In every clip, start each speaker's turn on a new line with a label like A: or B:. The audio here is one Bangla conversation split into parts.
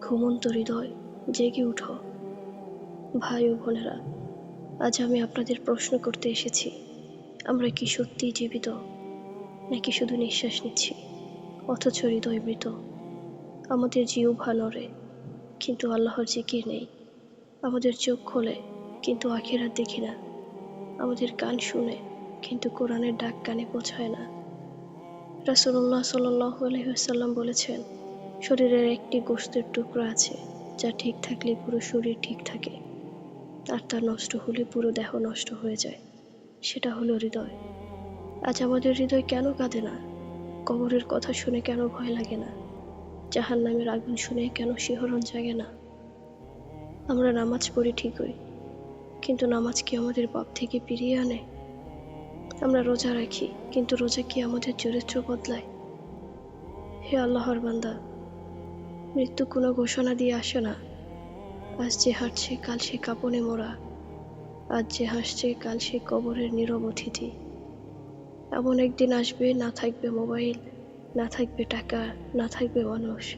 A: ঘুমন্ত হৃদয় জেগে উঠো। ভাই ও বোনেরা, আজ আমি আপনাদের প্রশ্ন করতে এসেছি, আমরা কি সত্যিই জীবিত, নাকি শুধু নিঃশ্বাস নিচ্ছি? অথচ হৃদয় মৃত। আমাদের জিহ্বা নড়ে, কিন্তু আল্লাহর জিকির নেই। আমাদের চোখ খোলে, কিন্তু আখিরাত দেখি না। আমাদের কান শুনে, কিন্তু কোরআনের ডাক কানে পৌঁছায় না। রাসুল্লাহ সাল্লাহ আলহিহাসাল্লাম বলেছেন শরীরের একটি গোস্তের টুকরো আছে, যা ঠিক থাকলে পুরো শরীর ঠিক থাকে। আর তা নষ্ট হলে পুরো দেহ নষ্ট হয়ে যায়। সেটা হলো হৃদয়। আজ আমাদের হৃদয় কেন কাঁদে না? কবরের কথা শুনে কেন ভয় লাগে না? জাহান নামের আগুন শুনে কেন শিহরণ জাগে না? আমরা নামাজ পড়ি ঠিকই, কিন্তু নামাজ কি আমাদের পাপ থেকে ফিরিয়ে আনে? আমরা রোজা রাখি, কিন্তু রোজা কি আমাদের চরিত্র বদলায়? হে আল্লাহর বান্দা মৃত্যু কোনো ঘোষণা দিয়ে আসে না। আজ যে হাঁটছে, কাল সে কাপনে মোড়া। আজ যে হাসছে, কাল সে কবরের নীরব অতিথি। এমন একদিন আসবে, না থাকবে মোবাইল, না থাকবে টাকা, না থাকবে মানুষ।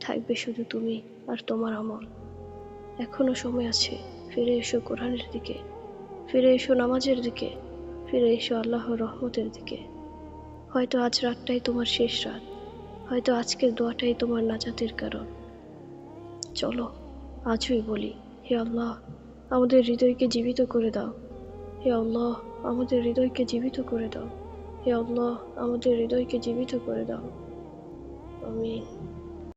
A: থাকবে শুধু তুমি আর তোমার আমল। এখনও সময় আছে, ফিরে এসো কোরআনের দিকে। ফিরে এসো নামাজের দিকে। ফিরে এসো আল্লাহর রহমতের দিকে। হয়তো আজ রাতটাই তোমার শেষ রাত। হয়তো আজকের দোয়াটাই তোমার নাজাতের কারণ। চলো, আজই বলি, হে আল্লাহ, আমাদের হৃদয়কে জীবিত করে দাও। হে আল্লাহ, আমাদের হৃদয়কে জীবিত করে দাও। হে আল্লাহ, আমাদের হৃদয়কে জীবিত করে দাও। আমিন।